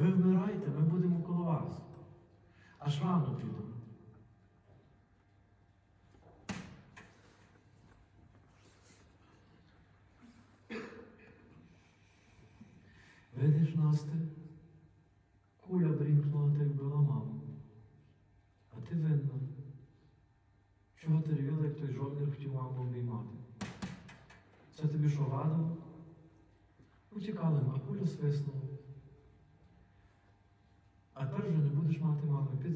Ви вмирайте, ми будемо коло вас. Аж рано підемо. Видиш, Насте, куля брінкнула та вбила маму. А ти винна. Чого ти ревіла, як той жовнір хотів маму обіймати? Це тобі що гадало? Утікали, а куля свиснула. Persia'nın Bundesmalte machen, bitte